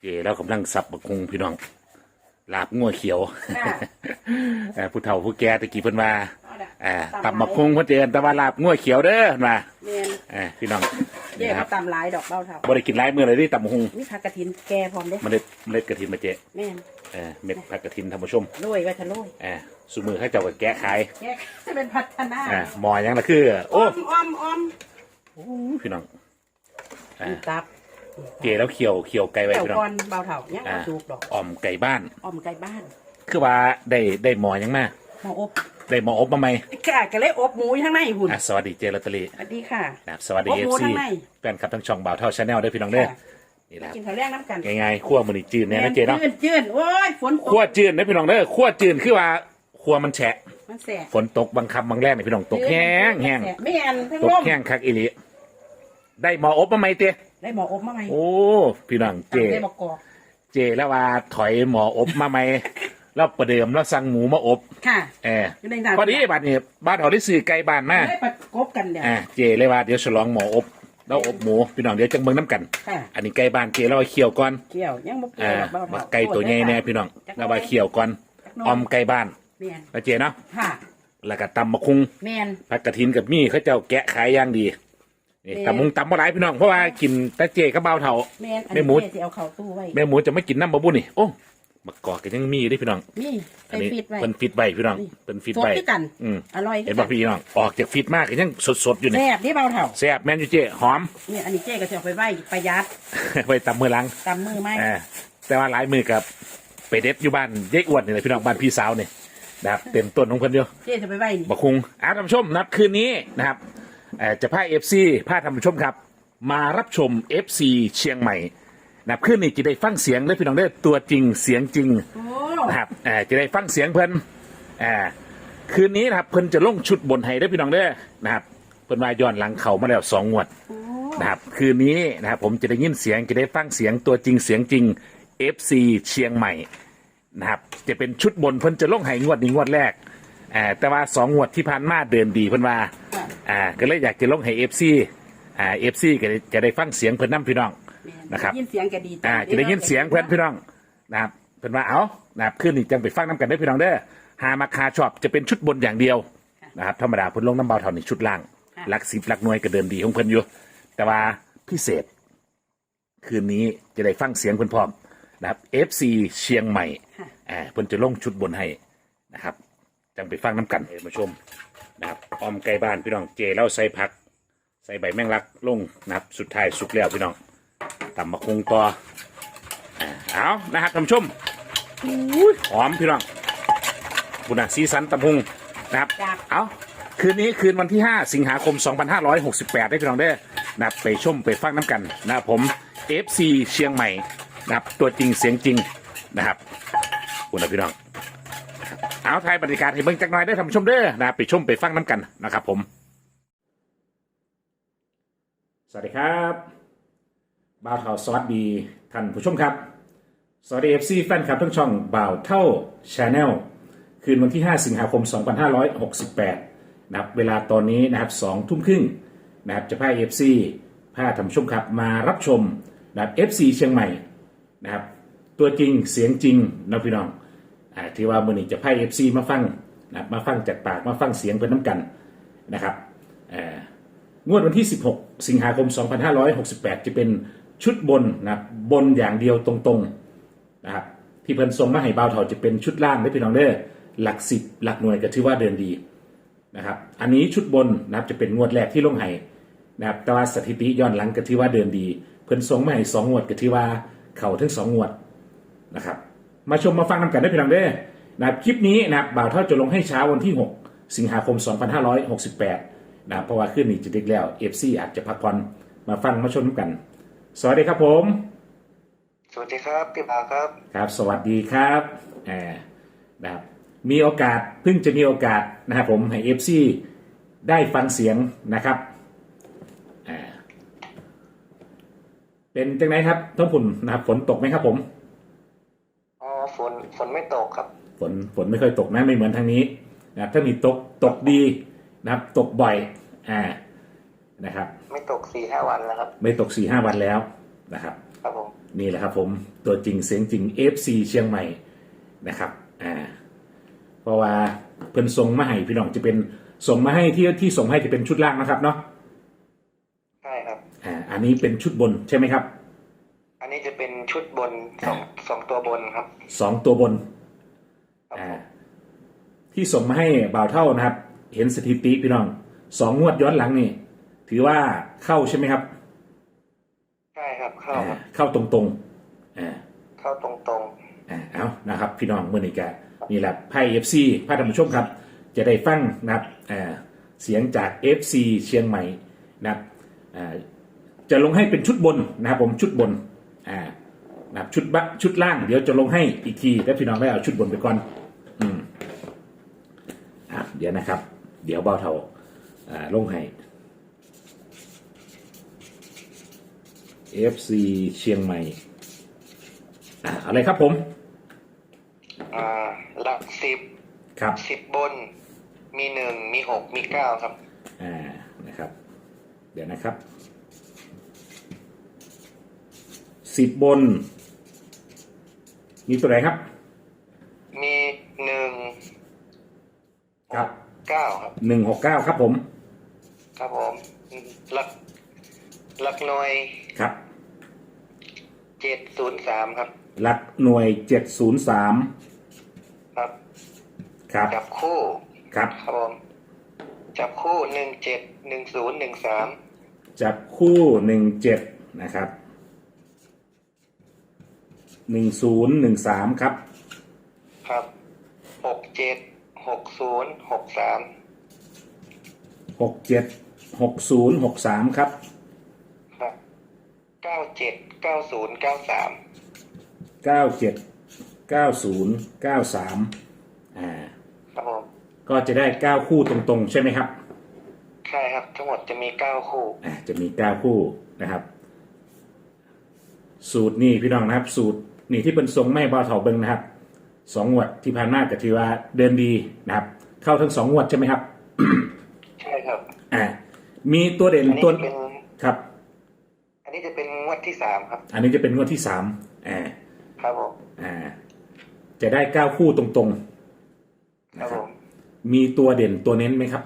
เจแล้วกำลังสับบักคงพี่น้องลาบงัวเขียวค่ะ เอ่อผู้เฒ่าผู้แก่ตะกี้เพิ่นว่าเอาล่ะอ่าตำบักคงเพิ่นเจอแต่ว่าลาบงัวเขียวเด้อเพิ่นว่าเมียนอ่าพี่น้องเย่นี่คมารับตำหลายดอกเบ้าเท่าบ่ได้กินหลายมื้อเลยเดิตำบักคงนี่ผักกระถินแกพร้อมเด้เมล็ดเมล็ดกระถินมาเจแม่นเออเม็ดผักกระถินท่านผู้ชมโรยไว้ทะโรยอ่าสุมือเขาเจ้าก็แกะขายแกจะเป็นพัฒนาอ่าหมอหยังละคือ โอ้อ้อมอ้อมอ้อมพี่น้องอ่านี่ตับ เจแล้วเขียวเขียวไก่ไว้เจ้าพี่น้อก่อง นเบาเท่ายังอ่า เอาสุกดอกอ่อมไก่บ้านอ้อมไก่บ้านคือว่าได้ได้หมอหยังมาหมออบได้หมออบมาไหมกะกะเลยอบหมูอยู่ข้างในหุ่นอะสวัสดีเจลอตเตอรี่สวัสดีค่ะ นะครับสวัสดีอบเอหฟมูซีทั้งใน แฟนคลับทั้งช่องบ่าวเท่าชาแนลด้วยพี่น้องเด้อค่ะนี่แหละคกิรับนข้าวแรงน้ำกันง่ายๆขั้วมันนี่จืดเนี่ยนะเจเนาะจืดจืดโอ้ยฝนตกขั้วจืดนะพี่น้องเด้อขั้วจืดคือว่าขั้วมันแฉะ มันแสบฝนตกบางคำบางแรกเนี่ยพี่น้องตกแห้งแห้ง ไม่แอนทั้งตกลมแห้งคักอีหลีได้หมออบมาไหมเจ ได้หมออบมาไหมโอ้พี่น้องเจ ได้บอกกอกเจแล้วว่าถอยหมออบมาไหมแล้วประเดิมแล้วสั่งหมูมาอบค่ะเอออยู่ในน้ำพอดีบัดนี้บ้านเขาได้ซื้อไก่บ้านมาได้ประกบกันเดี๋ยวอ่าเจเลยว่าเดี๋ยวฉลองหมออบแล้วอบหมูพี่น้องเดี๋ยวจังเบิ่งน้ำกันค่ะอันนี้ไก่บ้านเจแล้วเอาเคี่ยวก่อนเกี่ยวยังบ่เกี่อ่ายวเบาบัเท่ากไก่ตัวใหญ่แน่พี่น้องแล้วว่าเคี่ยวก่อนออมไก่บ้านเมียนแล้วเจเนาะค่ะแล้วก็ตำมะคุงเมียนผักกระถินกับมี่เขาเจ้าแกะขายอย่างดี นี่เอ๊ะตำมุงตำบ่หลายพี่น้องเพราะว่ากินแต่เจก็เบาเท่าเมียนอันแม่นี้หมูเจ๊จะเอาเข้าตู้ไว้ แม่หมูจะไม่กินน้ำบะบุนี่โอ้มะกอกก็ยังมีอยู่เด้วยพี่น้อง นี่อัใส่นนี้ฟิตไว้เป็นฟิตไว้พี่น้องนี่เป็นฟิตสดไว้คือกัน อืมอร่อยคืเห็นกัป่ะพี่น้องออกจากฟิตมากก็ยังสดๆอยู่นี่แซ่บนี่เบาเท่าแซ่บแม่นอยู่เจหอม เนี่ยอันนี้เจ๊ก็จะเอาไปไว้ประหยัดไว้ตำมือหลังตำมือไหมอ่าแต่ว่าหลายมือกับไปเด็ดอยู่บ้านเย้อ้วนนี่แหละพี่น้องบ้านพี่สาวนี่นะครับเต็มต้นของเพิ่นอยู่ เจ๊จะไปไว้นี่ บักคุงอาท่านผู้ชมนัดคืนนี้นะครับ เอ่อจะพาเอฟซีพาท่านผู้ชมครับ มารับชม FC เชียงใหม่นะครับคืนนี้จะได้ฟังเสียงเลยพี่น้องได้อตัวจริงเสียงจริง โอ้นะครับเอ่อจะได้ฟังเสียงเพิ่นอ่าคืนนี้นะครับเพิ่นจะลงชุดบนให้ได้อพี่น้องเด้อนะครับเพิ่นว่าย้อนหลังเขามาแล้วสองงวดโอ้นะครับคืนนี้นะครับผมจะได้ยินเสียงจะได้ฟังเสียงตัวจริงเสียงจริง FC เชียงใหม่นะครับจะเป็นชุดบนเพิ่นจะลงให้งวดนี้งวดแรก อ่าแต่ว่าสองงวดที่ผ่านมาเดินดีเพิ่นว่าค่ะอ่าก็เลยอยากจะลงให้ FC อ่า FC ก็จะได้ฟังเสียงเพิ่นนํพี่น้องแม่นะครับได้ยินเสียงก็ดีใจอ่าจะได้ยินเสียงเพิ่นพี่น้องนะครับเพิ่นว่าเอานะครับคืนนี้จังไปฟังน้ำกันได้อพี่น้องเด้อหามาคาชอบจะเป็นชุดบนอย่างเดียวนะครับธรรมดาเพิ่นลงน้ำเบาเท่านี้ชุดล่างหลักสิบหลักหน่วยก็เดินดีของเพิ่นอยู่ แต่ว่าพิเศษ คืนนี้จะได้ฟังเสียงเพิ่นพร้อมนะครับ FC เชียงใหม่ค่ะอ่าเพิ่นจะลงชุดบนให้นะครับ จังไปฟังน้ำกันเอ้ยมาชมนะครับออมไก่บ้านพี่น้องเจแล้วใส่ผัก ใส่ใบแมงลักลงนะครับสุดท้ายสุกแล้วพี่น้องตำมะคงต่ออ่าเอานะครับท่านผู้ชมอุ้ยหอมพี่น้องบุญนาสีสันตำพุงนะครับจากเอาคืนนี้คืนวันที่ 5 สิงหาคม 2568 ได้พี่น้องเด้อนะครับไปชมไปฟังน้ำกันนะครับผม FC เชียงใหม่นะครับตัวจริงเสียงจริงนะครับคุณนะพี่น้องนะครับ เอาไทยบรรยากาศให้เบิ่งจักหน่อยได้อท่านผู้ชมเด้อนะไปชมไปฟังน้ำกันนะครับผม สวัสดีครับบ่าวเท่าสวัสดีท่านผู้ชมครับ สวัสดี FC แฟนคลับทั้งช่องบ่าวเท่าชาแนลคืนวันที่ 5 สิงหาคม 2568 นะครับเวลาตอนนี้นะครับ2ทุ่มครึ่งนะครับจะพา FC พาท่านผู้ชมครับมารับชมนะครับ FC เชียงใหม่นะครับตัวจริงเสียงจริงนะพี่น้อง อ่าที่ว่ามื่อนี้จะพา FC มาฟังนะมาฟังจากปากมาฟังเสียงเพื่อนน้ำกันนะครับอ่างวดวันที่ 16 สิงหาคม 2568 จะเป็นชุดบนนะบนอย่างเดียวตรงๆนะครับที่เพิ่นทรงมาให้บ่าวเถาจะเป็นชุดล่างได้พี่น้องเด้อหลักสิบหลักหน่วยก็ถือว่าเดินดีนะครับอันนี้ชุดบนนะครับจะเป็นงวดแรกที่ลงให้นะครับแต่ว่าสถิติย้อนหลังก็ถือว่าเดินดี เพิ่นทรงมาให้สองงวดก็ถือว่าเข่าทั้งสองงวดนะครับ มาชมมาฟังนำกันได้พี่น้องเด้อนะครับคลิปนี้นะครับบ่าวเท่าจะลงให้เช้าวันที่ 6 สิงหาคม 2568นะครับเพราะว่าขึ้นนี่จะดึกแล้ว FC อาจจะพักผ่อนมาฟังมาชมนำกัน สวัสดีครับผม สวัสดีครับพี่บ่าวครับ ครับ สวัสดีครับแอบนะครับมีโอกาสเพิ่งจะมีโอกาสนะครับผมให้เอฟซีได้ฟังเสียงนะครับอ่าเป็นจังไหนครับท้องฝุ่นนะครับฝนตกไหมครับผมอ๋อ ฝนฝนไม่ตกครับ ฝนฝนไม่ค่อยตกนะไม่เหมือนทางนี้นะครับถ้ามีตกตกดีนะครับ ตกบ่อย อ่านะครับ ไม่ตกสี่ห้าวันแล้วครับ ไม่ตกสี่ห้าวันแล้วนะครับ ครับผมอนี่แหละครับผมตัวจริงเสียงจริง FC เชียงใหม่นะครับอ่าเพราะว่าเพิ่นส่งมาให้พี่น้องจะเป็นส่งมาให้ที่ที่ส่งมาให้จะเป็นชุดล่างนะครับเนาะใช่ครับอ่าอันนี้เป็นชุดบนใช่ไหมครับ อันนี้จะเป็นชุดบนสอง สองตัวบนครับ สองตัวบนครับอ่าที่ส่งมาให้บ่าวเท่านะครับ เห็นสถิติพี่น้องสองงวดย้อนหลังนี่ ถือว่าเข้าใช่ไหมครับใช่ครับเข้าอ่าครับเข้าตรงๆอ่า เข้าตรงอ่าเอานะครับพี่น้องเมื่อนี้กนี่แหละไพ่เอฟซีพาท่านผู้ชมครับ จะได้ฟังนะครับอ่าเสียงจาก FC เชียงใหม่นะครับอ่าจะลงให้เป็นชุดบนนะครับผมชุดบนอ่า นะครับชุดบะชุดล่างเดี๋ยวจะลงให้อีกทีแล้วพี่น้องได้เอาชุดบนไปก่อน อืมอะเดี๋ยวนะครับ เดี๋ยวเบาเท่าอ่าลงให้ FC เชียงใหม่อ่าเอะไรครับผมๆอ่าหลักสิบครับ สิบบน มีหนึ่งมีหกมีเก้าครับ อ่า นะครับ เดี๋ยวนะครับ สิบบน มีตัวไหนครับ มีหนึ่งครับเก้าครับหนึ่งหกเก้าครับผม ครับผมหลักหลักหน่วยครับเจ็ดศูนย์สามครับ หลักหน่วยเจ็ดศูนย์สามครับครับจับคู่ครับครับผมจับคู่หนึ่งเจ็ดหนึ่งศูนย์หนึ่งสามจับคู่หนึ่งเจ็ดนะครับ หนึ่งศูนย์หนึ่งสามครับ ครับหกเจ็ดหกศูนย์หกสามหกเจ็ดหกศูนย์หกสามครับ ครับเก้าเจ็ดเก้าศูนย์เก้าสามเก้าเจ็ดเก้าศูนย์เก้าสามอ่า ครับผมก็จะได้เก้าคู่ตรงๆ ใช่ไหมครับ ใช่ครับ ทั้งหมดจะมีเก้าคู่ อะจะมีเก้าคู่นะครับ สูตรนี่พี่น้องนะครับ สูตร นี่ที่เป็นทรงไม่บอเถาเบิงนะครับสองงวดที่ผ่านมาก็ถือว่าเดินดีนะครับ เข้าทั้งสองงวดใช่ไหมครับ ใช่ครับ อ่า มีตัวเด่นอันนี้ตัวจะเป็นครับ อันนี้จะเป็นงวดที่สามครับ อันนี้จะเป็นงวดที่สามอ่าครับผมอ่า จะได้เก้าคู่ตรงๆครันะบครัผบมมีตัวเด่นตัวเน้นไหมครับ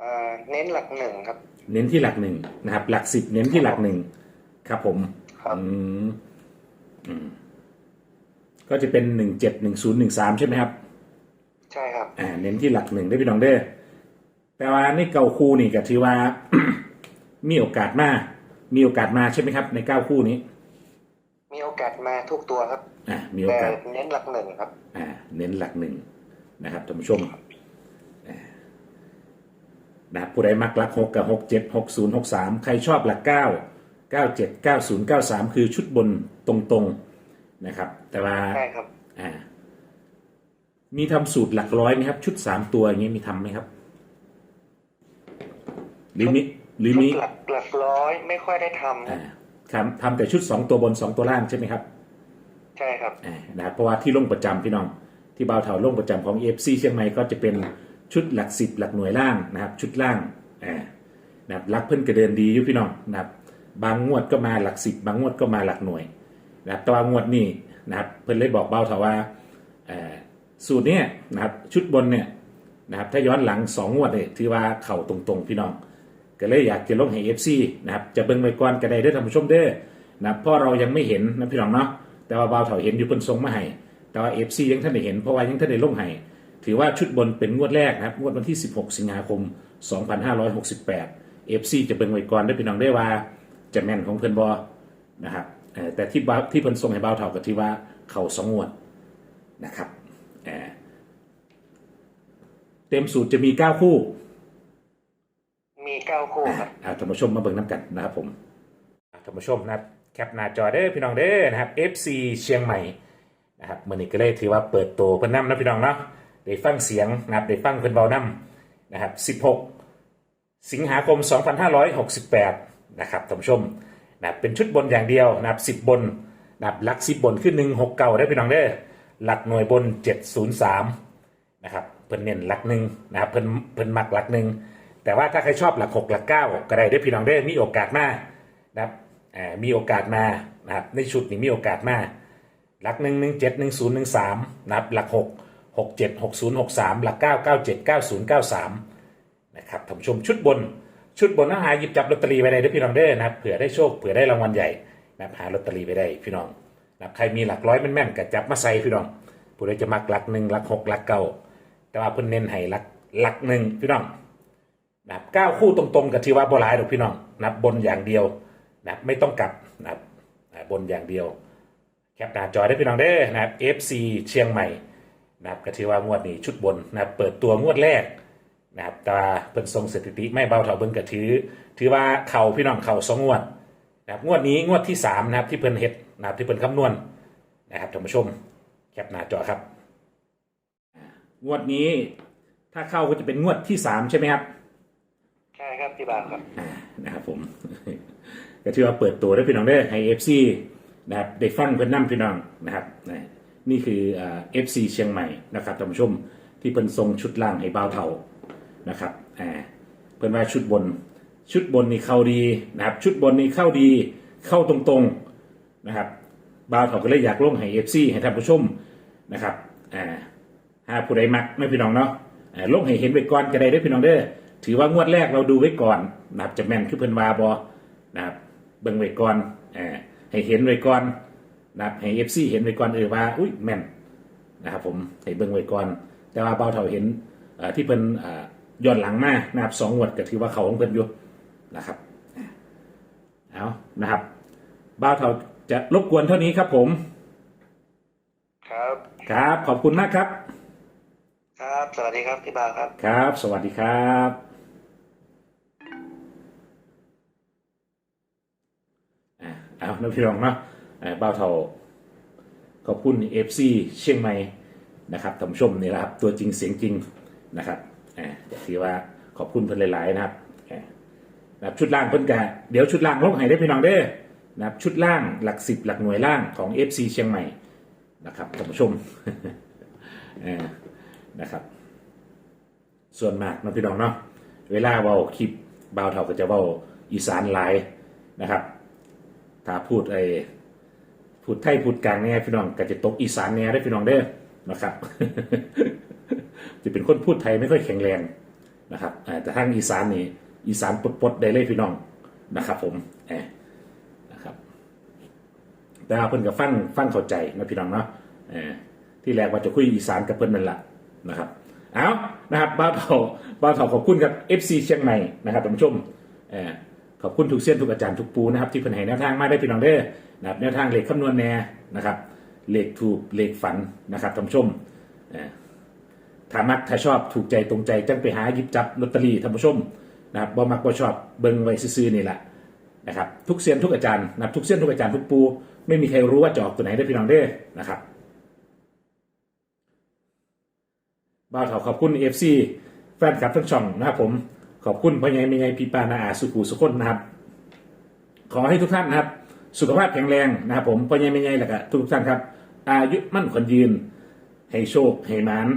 อ่าเน้นหลักหนึ่งครับ เน้นที่หลักหนึ่งนะครับ หลักสิบเน้นที่หลักหนึ่งครับผมครับอืมอืม ก็จะเป็นหนึ่งเจ็ดหนึ่งศูนย์หนึ่งสามใช่ไหมครับ ใช่ครับ อ่า เน้นที่หลักหนึ่งได้พี่น้องเด้อแต่ว่านี่เก้าคู่นี่ก็ถือว่า มีโอกาสมา มีโอกาสมาใช่ไหมครับ ในเก้าคู่นี้ มีโอกาสมาทุกตัวครับอ่ามีโอแต่กาสเน้นหลักหนึ่งครับ อ่า เน้นหลักหนึ่งนะครับท่านผู้ชมอ่านะครับผู้ใดมักหลักหกกับหกเจ็ดหกศูนย์หกสามใครชอบหลักเก้า เก้าเจ็ดเก้าศูนย์เก้าสามคือชุดบนตรงๆนะครับ แต่ว่าใช่ครับ อ่า มีทำสูตรหลักร้อยไหมครับ ชุดสามตัวอย่างนี้มีทำไหมครับหรือมีหรือชุมีดหลักหลักร้อยไม่ค่อยได้ทำคอ่ารับทำทำแต่ชุดสองตัวบนสองตัวล่างใช่ไหมครับ ใช่ครับอ่านะครับเพราะว่าที่ลงประจำพี่น้อง ที่บ่าวเถาลงประจำของเอฟซีเชียงใหม่ก็จะเป็นชุดหลักสิบหลักหน่วยล่างนะครับ ชุดล่างอ่านะครับรักเพิ่นกระเดินดีอยู่พี่น้องนะครับ บางงวดก็มาหลักสิบบางงวดก็มาหลักหน่วยนะครับแต่ว่างวดนี้นะครับเพิ่นเลยบอกเบ่าเถาว่าเอ่อสูตรเนี้ยนะครับชุดบนเนี่ยนะครับถ้าย้อนหลังสองงวดเนี่ยถือว่าเข่าตรงๆ พี่น้อง ก็เลยอยากจะลงให้เอฟซีนะครับจะเบิ่งไว้ก่อนก็ได้เด้ท่านผู้ชมเด้อนะครับเพราะเรายังไม่เห็นนะพี่น้องเนาะแต่ว่าเบ่าเถาเห็นอยู่เพิ่นส่งมาให้แต่ว่าเอฟซียังท่านได้เห็นเพราะว่ายังท่านได้ลงให้ถือว่าชุดบนเป็นงวดแรกนะครับงวดวันที่ 16 สิงหาคม 2568 FC จะเบิ่งไว้ก่อนได้พี่น้องได้ว่า จะแม่นของเพิ่นบ่นะครับเอ่อแต่ที่บ่าวที่เพิ่นส่งให้บ่าวเถาก็ที่ว่าเข้าสองงวดนะครับเอ่อเต็มสูตรจะมี9คู่ มีเก้าคู่ครับอ่าท่านผู้ชมมาเบิ่งน้ำกันนะครับผมอ่าท่านผู้ชมนะครับแคปหน้าจอเด้อพี่น้องเด้อนะครับ FC เชียงใหม่นะครับมื่อนี้ก็เลยถือว่าเปิดตัวเพิ่นนำนะพี่น้องเนาะได้ฟังเสียงนะครับได้ฟังเพิ่นเบานำนะครับ 16 สิงหาคม 2568 นะครับท่านผู้ชมนะเป็นชุดบนอย่างเดียวนะครับ10บนนะครับหลัก10บบนขึ้น169ได้พี่น้องเด้อหลักหน่วยบน703นย์สามนะครับเพิ่นเน้นหลักหนึ่งนะครับเพิ่นเพิ่นมักหลักหนึ่งแต่ว่าถ้าใครชอบหลักหกหลักเก้าก็ได้ได้พี่น้องได้อมีโอกาสมานะครับมีโอกาสมานะครับในชุดนี้มีโอกาสมาหลักหนึ่งหนึ่งเจ็ดหนึ่งศูนย์หนึ่งสามนะครับหลักหกหกเจ็ดหกศูนย์หกสามหลักเก้าเก้าเจ็ดเก้าศูนย์เก้าสามนะครับท่านผู้ชมชุดบน ชุดบนนะหาหยิบจับลอตเตอรี่ไปได้ด้อพี่น้องเด้อนะครับเผื่อได้โชคเผื่อได้รางวัลใหญ่นะครับหาลอตเตอรี่ไปได้พี่น้องนะครับใครมีหลักร้อยแม่นๆก็จับมาใส่พี่น้องผู้ใดจะมักหลักหนึ่งหลักหกหลักเก้าแต่ว่าเพิ่นเน้นให้หลักหลักหนึ่งพี่น้องนะครับเก้าคู่ตรงๆกับที่ว่าโบราณดอกพี่น้องนับบนอย่างเดียวนะครับไม่ต้องกลับนะครับบนอย่างเดียว แคปหน้าจอได้พี่น้องเด้อนะครับ FC เชียงใหม่นะครับก็ถือว่างวดนี้ชุดบนนะครับเปิดตัวงวดแรก นะครับแตว่าเพิ่นทรงสถิติไม่เบาเท่าเบิ่งก็ถือ ถือว่าเข่าพี่น้องเข่าสองงวดนะครับงวดนี้งวดที่สามนะครับที่เพิ่นเฮ็ดนะครับที่เพิ่นคำนวณนะครับท่านผู้ชมแคปหน้าจอครับ งวดนี้ถ้าเข้าก็จะเป็นงวดที่สามใช่ไหมครับใช่ครับพี่บ่าวครับอ่านะครับผม ก็ถือว่าเปิดตัวได้พี่น้องได้อให้เอฟซีนะครับได้ฟังเพื่อนนำพี่น้องนะครับนะนี่คือเอฟซีเชียงใหม่นะครับท่านผู้ชมที่เป็นทรงชุดล่างให้บ่าวเทา นะครับอ่าเพื่อนว่าชุดบน ชุดบนนี่เข้าดีนะครับ ชุดบนนี่เข้าดีเข้าตรงๆนะครับบาวเทาก็เลยอยากลงให้เอฟซีให้ท่านผู้ชมนะครับอ่าหาผู้ใดมักไม่พี่น้องเนาะอ่อลงให้เห็นไว้ก่อนก็ได้ด้อพี่น้องเด้อถือว่างวดแรกเราดูไว้ก่อนนะครับจะแม่นคือเพิ่นวาบอนะครับเบิ่งไว้ก่อนอ่อให้เห็นไว้ก่อนนะครับให้ FC เห็นไว้ก่อนเออว่าอุ้ยแม่นนะครับผมให้เบิ่งไว้ก่อน แต่ว่าเบาเท่าเห็นที่เพิ่นอ่อ ย้อนหลังมานะครับสองงวดก็ถือว่าเขาของเพิ่นอยู่นะครับเอานะครับเบาเท่าจะรบกวนเท่านี้ครับผม ครับ ครับ ขอบคุณมากครับ ครับ สวัสดีครับพี่บ่าวครับ ครับ สวัสดีครับ อะเอาน้องพี่รองเนาะเอ่อบ้าวเทาขอบคุณเอฟซีเชียงใหม่นะครับท่านผู้ชมนี่แหละครับ ตัวจริงเสียงจริงนะครับอ่า ถือว่าขอบคุณเพิ่นหลายๆนะครับนะครับชุดล่างเพิ่นกะเดี๋ยวชุดล่างลงให้ได้พี่น้องเด้อนะครับชุดล่างหลักสิบหลักหน่วยล่างของ FC เชียงใหม่นะครับท่านผู้ชมนะครับ ส่วนมากนะพี่น้องเนาะเวลาเว้าคลิปบ่าเท่าก็จะเว้าอีสานหลายนะครับถ้าพูดไอ้พูดไทยพูดกลางเนี่ยพี่น้องก็จะตกอีสานเนี่ยได้พี่น้องเด้อนะครับ จะเป็นคนพูดไทยไม่ค่อยแข็งแรงนะครับแต่ทางอีสานนี่อีสานปดๆได้เลยพี่น้องนะครับ ผมนะครับ แต่เพิ่นก็ฟังฟังเข้าใจนะพี่น้องเนาะที่แรกว่าจะคุยอีสานกับเพิ่นนั่นแหละนะครับเอานะครับบ้าเถาบ้าเถาขอบคุณกับ FC เชียงใหม่นะครับท่านผู้ชมขอบคุณทุกเส้นทุกอาจารย์ทุกปูนะครับที่เพิ่นให้แนวทางมาได้พี่น้องเด้อนะครับแนวทางเลขคำนวณแน่นะครับเลขถูกเลขฝันนะครับท่านผู้ชม ถ้ามักถ้าชอบถูกใจตรงใจจังไปหาหยิบจับลอตเตอรี่ท่านผู้ชมนะครับบ่มักบ่ชอบเบิ่งไว้ซื่อๆนี่แหละนะครับทุกเซียนทุกอาจารย์นะทุกเซียนทุกอาจารย์ทุกปู ไม่มีใครรู้ว่าจะออกตัวไหนได้พี่น้องเด้อนะครับบ้าวเถาขอบคุณเอฟซีแฟนคลับทั้งช่องนะครับผมขอบคุณพ่อใหญ่แม่ใหญ่พี่ปานาอาสุขุสุคนนะครับ ขอให้ทุกท่านนะครับ สุขภาพแข็งแรงนะครับผมพ่อใหญ่แม่ใหญ่แล้วก็ทุกท่านครับ อายุมั่นขวัญยืน ให้โชคให้หมาน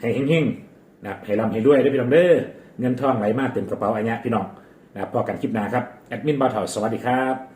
ให้เฮงๆนะครับให้ร่ำให้รวยได้อพี่น้องเด้อเงินทองไหลมาเต็มกระเป๋าอันเนี้ยพี่น้องนะครับพอกันคลิปหน้าครับแอดมินบ่าวเถาสวัสดีครับ